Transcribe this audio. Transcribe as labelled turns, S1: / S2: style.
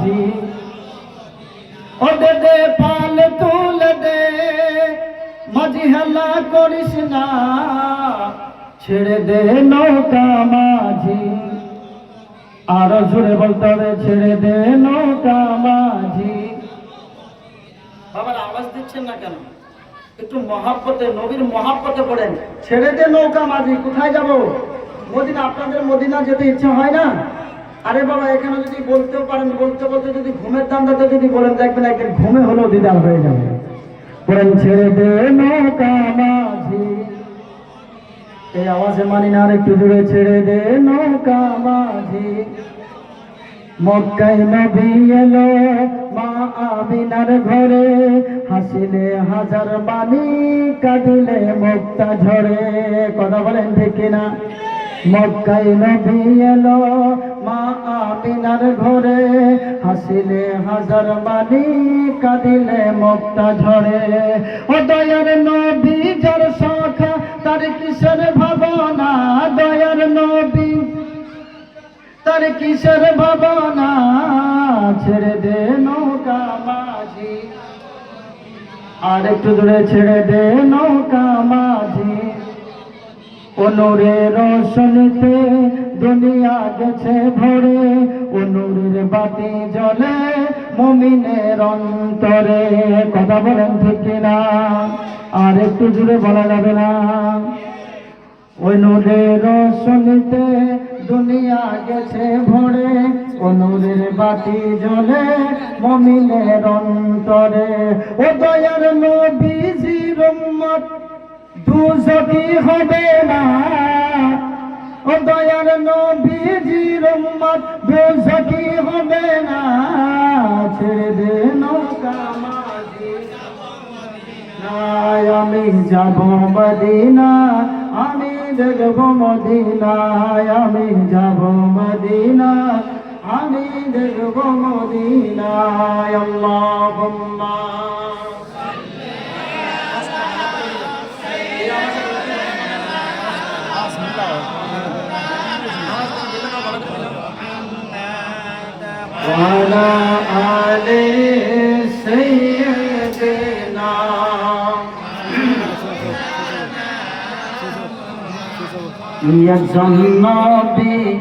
S1: মাঝি ও দে পাল তুলে দে মাঝি হেলা করিস না। ছেড়ে দে নৌকা মাঝি। আরও জোরে বলতে হবে ছেড়ে দে নৌকা মাঝি। বাবার আওয়াজ দিচ্ছেন না কেন? একটু মহাব্বতে নবীর মহাব্বতে পড়েন। ছেড়ে দে নৌকা মাঝি কোথায় যাব? মদিনা আপনাদের মদিনা যেতে ইচ্ছা হয় না? আরে বাবা, এখানে যদি বলতেও পারেন, বলতে বলতে যদি ঘুমের দামটা যদি বলেন, দেখবেন একদিন ঘুমে হলেও দিদার হয়ে যাবে। পড়েন ছেড়ে দে মাঝি। এই আওয়াজে মানি না আর একটু ছেড়ে দে নৌকা মাঝি। মক্কাই নবী এলো মা আমিনার ঘরে। হাসিলে হাজার বাণী, কাঁদিলে মুক্তা ঝরে। কথা বলেন ঠিক কিনা? মক্কাই নবী এলো, মা আমিনার ঘরে হাসিলে হাজার বাণী কাঁদিলে মুক্তা ঝরে। ও দয়ার নবী, যার শাখা, তার কিসের ভাবনা? দয়ার নবী, তার কিসের ভাবনা? ছেড়ে দে নৌকা মাঝি। আর একটু দূরে ছেড়ে দে নৌকা অনুরের রোশনীতে দুনিয়া গেছে ভরে, অনুরের বাতি জ্বলে মমিনের অন্তরে। কথা বলেন ঠিক কিনা? আর একটু জুড়ে বলা যাবে না? ওই নূরের রোশনীতে দুনিয়া গেছে ভরে ও নূরের বাতি জ্বলে মমিনের অন্তরে। ও দয়ার নবীজির উম্মত দুজকি হবে না ও দয়ার নবীজির উম্মত দুজকি হবে না। ছেড়ে দে নৌকা আমি যাব মদিনা, আমি দেখব মদিনায় আমি যাব মদিনা, আমি দেখব মদিনায় আল্লাহুম্মা। وعلى آل سيدنا يا النبي